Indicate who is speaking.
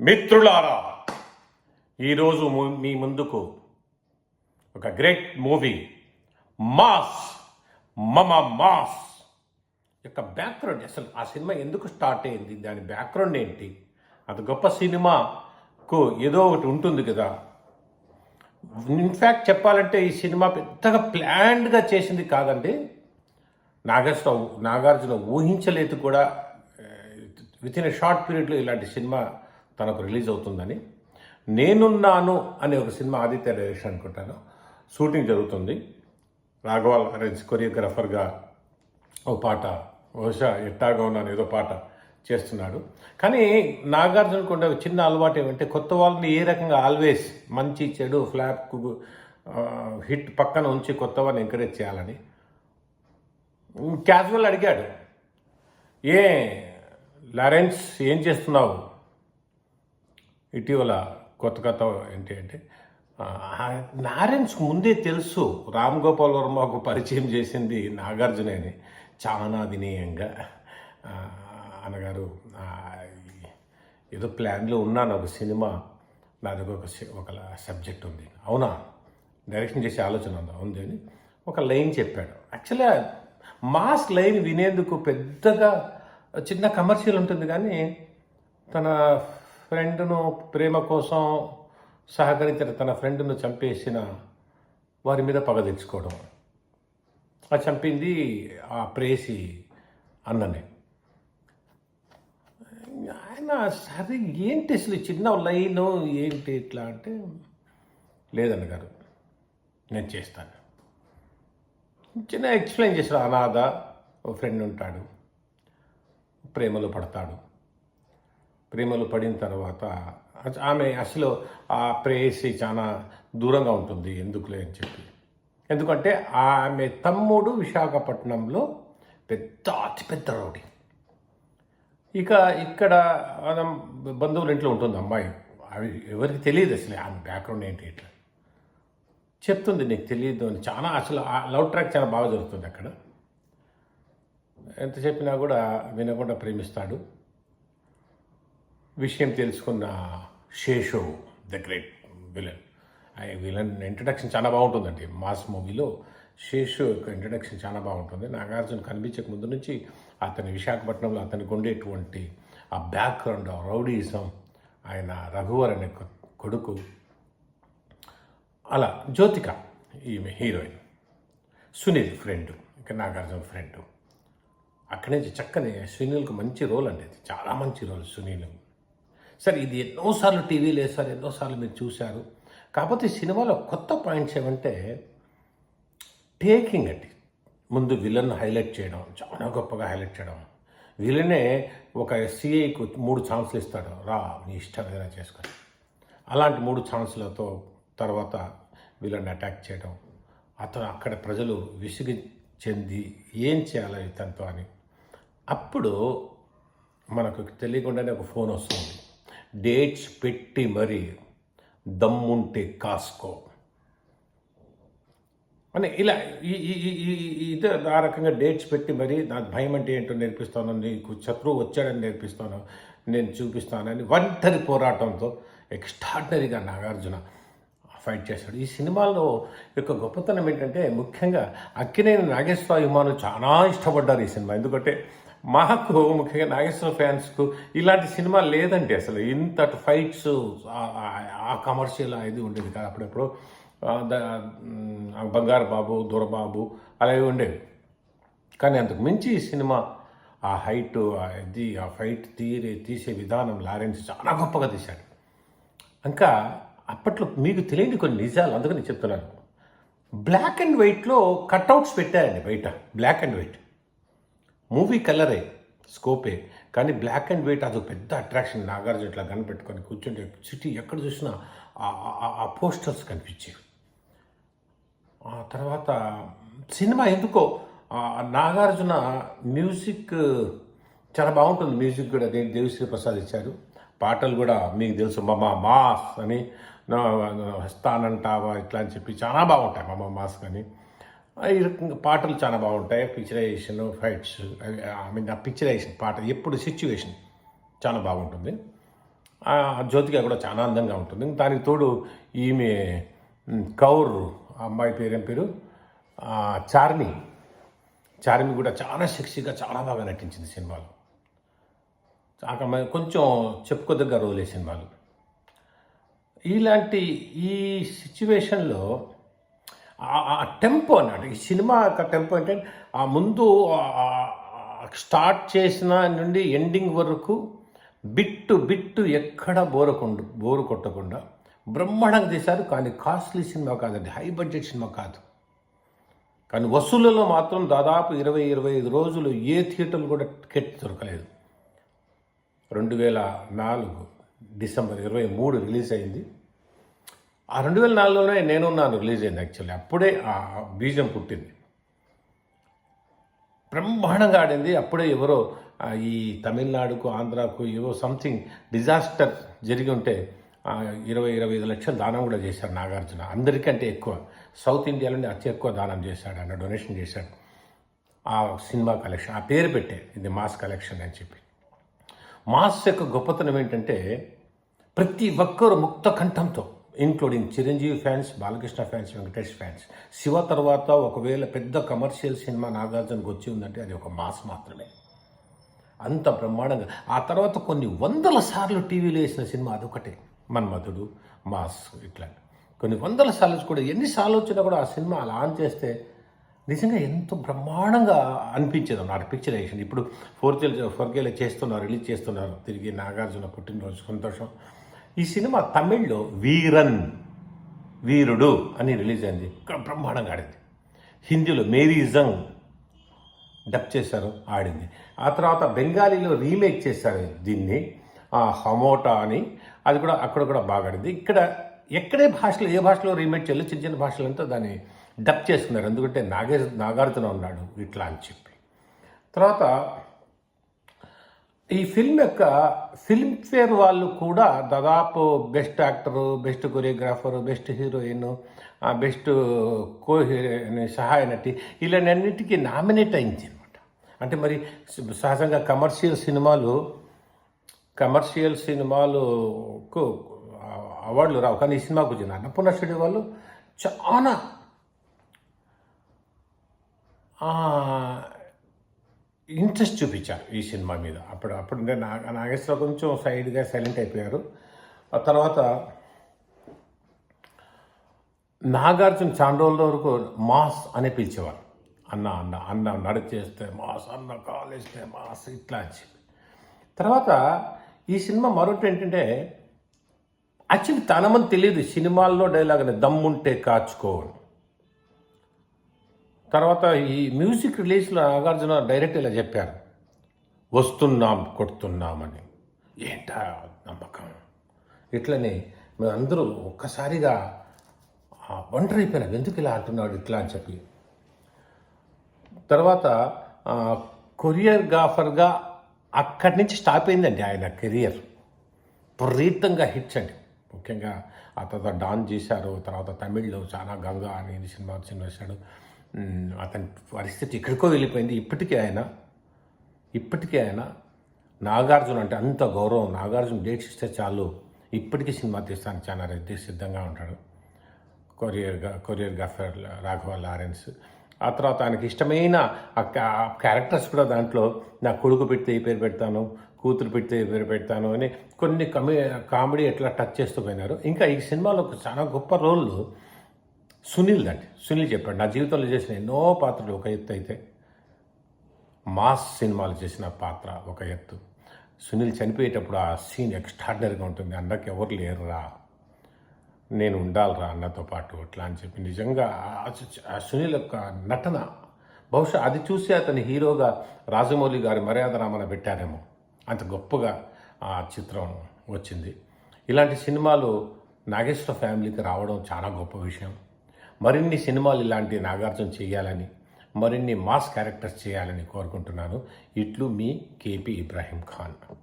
Speaker 1: మిత్రులారా ఈరోజు మీ ముందుకు ఒక గ్రేట్ మూవీ మాస్ మమ మాస్ యొక్క బ్యాక్గ్రౌండ్. అసలు ఆ సినిమా ఎందుకు స్టార్ట్ అయింది? దాని బ్యాక్గ్రౌండ్ ఏంటి? అది గొప్ప సినిమాకు ఏదో ఒకటి ఉంటుంది కదా. ఇన్ఫ్యాక్ట్ చెప్పాలంటే ఈ సినిమా పెద్దగా ప్లాన్డ్గా చేసింది కాదండి. నాగేశ్వర నాగార్జున ఊహించలేదు కూడా. విత్ ఇన్ ఎ షార్ట్ పీరియడ్లో ఇలాంటి సినిమా తనకు రిలీజ్ అవుతుందని నేనున్నాను అనే ఒక సినిమా ఆదిత్య డైరెక్షన్ అనుకుంటాను. షూటింగ్ జరుగుతుంది. రాఘవాల్ అరేంజ్ కొరియోగ్రాఫర్గా ఓ పాట బహుశా ఎట్టాగా ఉన్నాను ఏదో పాట చేస్తున్నాడు. కానీ నాగార్జున కొండ చిన్న అలవాటు ఏమంటే కొత్త వాళ్ళని ఏ రకంగా ఆల్వేస్ మంచి చెడు ఫ్లాప్ హిట్ పక్కన ఉంచి కొత్త వాళ్ళని ఎంకరేజ్ చేయాలని. క్యాజువల్ అడిగాడు. ఏ లారెన్స్ ఏం చేస్తున్నావు? ఇటీవల కొత్త కొత్త ఏంటి అంటే నారెన్స్ ముందే తెలుసు రామ్ గోపాల్ వర్మకు పరిచయం చేసింది నాగార్జునేని చాలా వినయంగా అన్నగారు ఏదో ప్లాన్లో ఉన్నాను ఒక సినిమా నాది ఒక ఒక సబ్జెక్ట్ ఉంది. అవునా? డైరెక్షన్ చేసే ఆలోచన ఉందా? ఉంది అని ఒక లైన్ చెప్పాడు. యాక్చువల్గా మాస్ లైన్ వినేందుకు పెద్దగా చిన్న కమర్షియల్ ఉంటుంది కానీ తన ఫ్రెండ్ను ప్రేమ కోసం సహకరించిన తన ఫ్రెండ్ను చంపేసిన వారి మీద పగ తెచ్చుకోవడం. ఆ చంపింది ఆ ప్రేసి అన్ననే. ఆయన సరే ఏంటి అసలు చిన్న లైన్ ఏంటి ఇట్లా అంటే లేదన్న గారు నేను చేస్తాను. చిన్న ఎక్స్ప్లెయిన్ చేశాడు అనాథ ఓ ఫ్రెండ్ ఉంటాడు ప్రేమలో పడతాడు. ప్రేమలు పడిన తర్వాత ఆమె అసలు ఆ ప్రేయసి చాలా దూరంగా ఉంటుంది ఎందుకులే అని చెప్పి. ఎందుకంటే ఆమె తమ్ముడు విశాఖపట్నంలో పెద్ద అతిపెద్ద రౌడీ. ఇక ఇక్కడ మనం బంధువుల ఇంట్లో ఉంటుంది అమ్మాయి. అవి ఎవరికి తెలియదు అసలు ఆమె బ్యాక్గ్రౌండ్ ఏంటి ఇట్లా. చెప్తుంది నీకు తెలియదు అని. చాలా అసలు ఆ లవ్ ట్రాక్ చాలా బాగా జరుగుతుంది అక్కడ. ఎంత చెప్పినా కూడా వినకుండా ప్రేమిస్తాడు. విషయం తెలుసుకున్న శేషు ద గ్రేట్ విలన్. ఆ విలన్ ఇంట్రడక్షన్ చాలా బాగుంటుందండి. మాస్ మూవీలో శేషు యొక్క ఇంట్రడక్షన్ చాలా బాగుంటుంది. నాగార్జున కనిపించక ముందు నుంచి అతని విశాఖపట్నంలో అతనికి ఉండేటువంటి ఆ బ్యాక్గ్రౌండ్ ఆ రౌడీజం ఆయన రఘువర్ అనే కొడుకు అలా జ్యోతిక ఈమె హీరోయిన్ సునీల్ ఫ్రెండ్ ఇక నాగార్జున ఫ్రెండ్ అక్కడి నుంచి చక్కని సునీల్కి మంచి రోల్ అండి. ఇది చాలా మంచి రోల్ సునీల్. సరే ఇది ఎన్నోసార్లు టీవీలో వేశారు ఎన్నోసార్లు మీరు చూశారు. కాకపోతే సినిమాలో కొత్త పాయింట్స్ ఏమంటే టేకింగ్ అండి. ముందు విలన్ హైలైట్ చేయడం చాలా గొప్పగా హైలైట్ చేయడం. విలనే ఒక సిఐకు మూడు ఛాన్సులు ఇస్తాడు. రా నీ ఇష్టం ఏదైనా చేసుకొని. అలాంటి మూడు ఛాన్సులతో తర్వాత వీళ్ళని అటాక్ చేయడం. అతను అక్కడ ప్రజలు విసిగి చెంది ఏం చేయాలి ఇతనితో అని. అప్పుడు మనకు తెలియకుండానే ఒక ఫోన్ వస్తుంది. డేట్స్ పెట్టి మరి దమ్ముంటే కాసుకో. అని ఇలా ఈ ఈ ఇది ఆ రకంగా డేట్స్ పెట్టి మరి నాకు భయం అంటే ఏంటో నేర్పిస్తాను నీకు శత్రువు వచ్చాడని నేర్పిస్తాను నేను చూపిస్తానని ఒంటరి పోరాటంతో ఎక్స్ట్రాడినరీగా నాగార్జున ఫైట్ చేశాడు. ఈ సినిమాలో యొక్క గొప్పతనం ఏంటంటే ముఖ్యంగా అక్కినేని నాగేశ్వర అభిమానులు చాలా ఇష్టపడ్డారు ఈ సినిమా. ఎందుకంటే మాకు ముఖ్యంగా నాగేశ్వర ఫ్యాన్స్కు ఇలాంటి సినిమా లేదండి అసలు. ఇంతటి ఫైట్స్ ఆ కమర్షియల్ ఇది ఉండేది కాదు. అప్పుడప్పుడు బంగారు బాబు దొరబాబు అలాగే ఉండేవి. కానీ అంతకు మించి ఈ సినిమా ఆ హైట్ ఇది ఆ ఫైట్ తీరే తీసే విధానం లారెన్స్ చాలా గొప్పగా తీశాడు. ఇంకా అప్పట్లో మీకు తెలియని కొన్ని నిజాలు అందుకని చెప్తున్నాను. బ్లాక్ అండ్ వైట్లో కట్అవుట్స్ పెట్టారండి బయట. Black and white. మూవీ కలరే స్కోపే కానీ బ్లాక్ అండ్ వైట్ అదొక పెద్ద అట్రాక్షన్ నాగార్జున ఇట్లా కనిపెట్టుకొని కూర్చుంటే సిటీ ఎక్కడ చూసినా ఆ- ఆ- పోస్టర్స్ కనిపించేవి. ఆ తర్వాత సినిమా ఎందుకో నాగార్జున మ్యూజిక్ చాలా బాగుంటుంది. మ్యూజిక్ కూడా దే దేవిశ్రీ ప్రసాద్ ఇచ్చారు. పాటలు కూడా మీకు తెలుసు మమ్మ మాస్ అని హస్తానంటావా వస్తానంటావా ఇట్లా అని చెప్పి చాలా బాగుంటాయి మమ్మ మాస్ కానీ ఈ రకంగా పాటలు చాలా బాగుంటాయి. పిక్చరైజేషన్ ఫైట్స్ ఐ మీన్ ఆ పిక్చరైజేషన్ పాట ఎప్పుడు సిచ్యువేషన్ చాలా బాగుంటుంది. ఆ జ్యోతిక కూడా చాలా అందంగా ఉంటుంది. దానికి తోడు ఈమె కౌర్ అమ్మాయి పేరేం పేరు? చార్మి. చార్మి కూడా చాలా సెక్సీగా చాలా బాగా నటించింది సినిమాలో. కొంచెం చెప్పుకోదగ్గ రోలే సినిమాలు. ఇలాంటి ఈ సిచ్యువేషన్లో ఆ- టెంపో అన్నట్టు ఈ సినిమా యొక్క టెంపో అంటే ఆ ముందు స్టార్ట్ చేసిన నుండి ఎండింగ్ వరకు బిట్టు బిట్టు ఎక్కడ బోరకుండా బోరు కొట్టకుండా బ్రహ్మాండంగా తీశారు. కానీ కాస్ట్లీ సినిమా కాదండి హై బడ్జెట్ సినిమా కాదు. కానీ వసూళ్ళలో మాత్రం దాదాపు ఇరవై ఇరవై ఐదు రోజులు ఏ థియేటర్లు కూడా టికెట్ దొరకలేదు. రెండు వేల నాలుగు డిసెంబర్ ఇరవై మూడు రిలీజ్ అయింది. ఆ రెండు వేల నాలుగులోనే నేనున్నాను రిలీజ్ అయింది యాక్చువల్లీ. అప్పుడే ఆ బీజం పుట్టింది. బ్రహ్మాండంగా ఆడింది. అప్పుడే ఎవరో ఈ తమిళనాడుకు ఆంధ్రాకు ఏవో సంథింగ్ డిజాస్టర్ జరిగి ఉంటే ఇరవై ఇరవై ఐదు లక్షలు దానం కూడా చేశారు నాగార్జున. అందరికంటే ఎక్కువ. సౌత్ ఇండియాలోనే అతి ఎక్కువ దానం చేశాడు అన్న డొనేషన్ చేశాడు. ఆ సినిమా కలెక్షన్ ఆ పేరు పెట్టే ఇది మాస్ కలెక్షన్ అని చెప్పి. మాస్ యొక్క గొప్పతనం ఏంటంటే ప్రతి ఒక్కరు ముక్త కంఠంతో including Chiranjeevi fans Balakrishna fans Venkatesh fans Shiva తర్వాత ఒకవేళ పెద్ద కమర్షియల్ సినిమా నాగార్జునకు వచ్చి ఉందంటే అది ఒక మాస్ మాత్రమే. అంత బ్రహ్మాండంగా. ఆ తర్వాత కొన్ని వందల సార్లు టీవీలో వేసిన సినిమా అదొకటే. మన్మధుడు మాస్ ఇట్లా కొన్ని వందల సార్లు కూడా ఎన్నిసార్లు వచ్చినా కూడా ఆ సినిమా అలా ఆన్ చేస్తే నిజంగా ఎంతో బ్రహ్మాండంగా అనిపించేది నాటి పిక్చరైజేషన్ ఇప్పుడు ఫోర్ ఫోర్ కేలో చేస్తున్నారు రిలీజ్ చేస్తున్నారు. తిరిగి నాగార్జున పుట్టినరోజు సంతోషం. ఈ సినిమా తమిళ్ళో వీరన్ వీరుడు అని రిలీజ్ అయింది. ఇక్కడ బ్రహ్మాండంగా ఆడింది. హిందీలో మేరీ జంగ్ డబ్ చేశారు ఆడింది. ఆ తర్వాత బెంగాలీలో రీమేక్ చేశారు దీన్ని ఆ, హమోటా అని. అది కూడా అక్కడ కూడా బాగా ఆడింది. ఇక్కడ ఎక్కడే భాషలో ఏ భాషలో రీమేక్ చేయాలి చిన్న చిన్న భాషలంతా దాన్ని డబ్ చేసుకున్నారు. ఎందుకంటే నాగే నాగార్జున ఉన్నాడు ఇట్లా అని చెప్పి. తర్వాత ఈ ఫిల్మ్ యొక్క ఫిల్మ్ఫేర్ వాళ్ళు కూడా దాదాపు best actor best choreographer best heroine best co heroine సహాయ నటి ఇలాంటిన్నిటికీ నామినేట్ అయింది అనమాట అంటే మరి సహజంగా కమర్షియల్ సినిమాలు కమర్షియల్ సినిమాలకు అవార్డులు రావు. కానీ ఈ సినిమాకు వచ్చిన అన్నపూర్ణ స్టూడియో వాళ్ళు చాలా ఇంట్రెస్ట్ చూపించారు ఈ సినిమా మీద. అప్పుడు అప్పుడు అంటే నా నాగేశ్వర కొంచెం సైడ్గా సైలెంట్ అయిపోయారు. ఆ తర్వాత నాగార్జున చాలా రోజుల వరకు మాస్ అని పిలిచేవారు అన్న అన్న అన్న నడిచేస్తే మాస్ అన్న కాలేస్తే మాస్ ఇట్లా అని చెప్పి. తర్వాత ఈ సినిమా మరొకటి ఏంటంటే యాక్చువల్లీ తనమని తెలియదు సినిమాల్లో డైలాగ్ దమ్ముంటే కాచుకో అని. తర్వాత ఈ మ్యూజిక్ రిలీజ్లో నాగార్జున డైరెక్ట్ ఇలా చెప్పారు. వస్తున్నాం కొడుతున్నామని. ఏంటా నమ్మకం? ఇట్లనే మేమందరూ ఒక్కసారిగా ఆ, ఒంటరైపోయినాం ఎందుకు ఇలా అంటున్నాడు ఇట్లా? అని చెప్పి. తర్వాత కొరియర్ గాఫర్గా అక్కడి నుంచి స్టాప్ అయిందండి ఆయన కెరియర్. విపరీతంగా హిట్స్ అండి. ముఖ్యంగా ఆ తర్వాత డాన్ చేశారు తర్వాత తమిళ్ళో చాలా గంగా అని సినిమా సినిమా వేశాడు అతని పరిస్థితి ఎక్కడికో వెళ్ళిపోయింది. ఇప్పటికీ ఆయన ఇప్పటికీ ఆయన నాగార్జున అంటే అంత గౌరవం. నాగార్జున డేట్స్ ఇస్తే చాలు. ఇప్పటికీ సినిమా తీస్తానికి చాలా రెడ్డి సిద్ధంగా ఉంటాడు. కొరియర్గా కొరియోగ్రాఫర్ రాఘవ లారెన్స్. ఆ తర్వాత ఆయనకి ఇష్టమైన ఆ క్యా- క్యారెక్టర్స్ కూడా దాంట్లో నా కొడుకు పెడితే ఈ పేరు పెడతాను కూతురు పెడితే ఈ పేరు పెడతాను అని కొన్ని కమే కామెడీ ఎట్లా టచ్ చేస్తూ పోయినారు. ఇంకా ఈ సినిమాలో ఒక చాలా గొప్ప రోల్ సునీల్ అండి. సునీల్ చెప్పాడు నా జీవితంలో చేసిన ఎన్నో పాత్రలు ఒక ఎత్తు అయితే మాస్ సినిమాలు చేసిన పాత్ర ఒక ఎత్తు. సునీల్ చనిపోయేటప్పుడు ఆ సీన్ ఎక్స్ట్రాడినరీగా ఉంటుంది అన్నకి ఎవరు లేరురా నేను ఉండాలిరా అన్నతో పాటు అట్లా అని చెప్పి. నిజంగా ఆ సునీల్ యొక్క నటన బహుశా అది చూసి అతని హీరోగా రాజమౌళి గారి మర్యాద రామన పెట్టారేమో అంత గొప్పగా ఆ చిత్రం వచ్చింది. ఇలాంటి సినిమాలు నాగేశ్వర ఫ్యామిలీకి రావడం చాలా గొప్ప విషయం. మరిన్ని సినిమాలు ఇలాంటి నాగార్జున చేయాలని మరిన్ని మాస్ క్యారెక్టర్స్ చేయాలని కోరుకుంటున్నాను. ఇట్లు మీ కేపీ ఇబ్రాహీం ఖాన్.